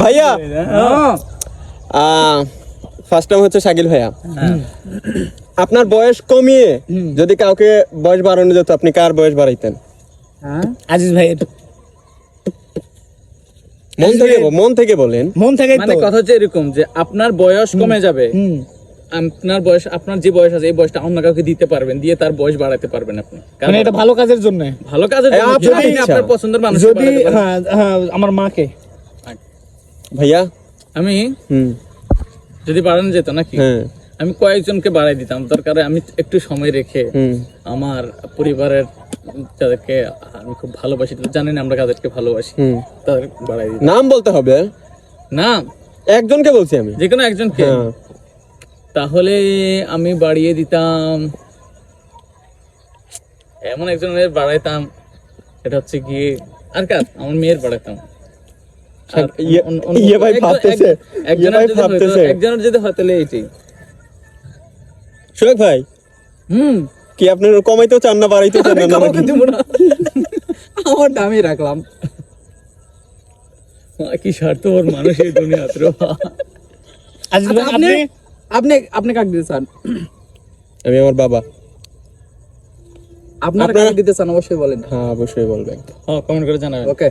ভাইয়া? হ্যাঁ। First time হচ্ছে শাকিল ভাইয়া। হ্যাঁ। আপনার বয়স কমিয়ে যদি কাউকে বয়স বাড়ানো যেত আপনি কার বয়স বাড়াইতেন? হ্যাঁ? আজিজ ভাইয়ের। মন থেকে মন থেকে বলেন। মন থেকে মানে কথা হচ্ছে এরকম যে আপনার বয়স কমে যাবে। আপনার বয়স আপনার যে বয়স আছে এই বয়সটা অন্য কাউকে দিতে পারবেন দিয়ে তার বয়স বাড়াতে পারবেন আপনি। কারণ মানে এটা ভালো কাজের জন্য। ভালো কাজের জন্য আপনার পছন্দের মানুষ যদি হ্যাঁ হ্যাঁ আমার মাকে। ভাইয়া? আমি? যদি বাড়ানো যেত নাকি? হ্যাঁ। আমি কয়েকজনকে বাড়াই দিতাম দরকার আমি একটু সময় রেখে আমার পরিবারের যাদেরকে আমি খুব ভালোবাসি জানেন আমরা কাদেরকে ভালোবাসি তাদের বাড়াই দিতাম। নাম বলতে হবে না একজনকে বলছি আমি। যে কোনো একজনকে? হ্যাঁ। তাহলে আমি বাড়িয়ে দিতাম এমন একজনের বাড়াইতাম এটা হচ্ছে গিয়ে আর কার? আমার মেয়ের বাড়াইতাম। ইয়ে- ইয়ে ভাই একজন- ভাবতেছে, ইয়ে ভাই ভাবতেছে। একজনের যদি হয় তাহলে এইটাই সোহেব ভাই। হুম। কি আপনি কমাইতেও চান না বাড়াইতেও চান না না নাকি? আমার দামি রাখলাম। কি স্বার্থ ওর মানুষ এই দুনিয়াতে। আজিজ ভাই আপনি আপনি আপনি কাকে দিতে চান? আমি আমার বাবা। আপনারা আপনারা- কাকে দিতে চান? অবশ্যই বলেন। হ্যাঁ অবশ্যই বলবেন। হ্যাঁ কমেন্ট করে জানাবেন। ওকে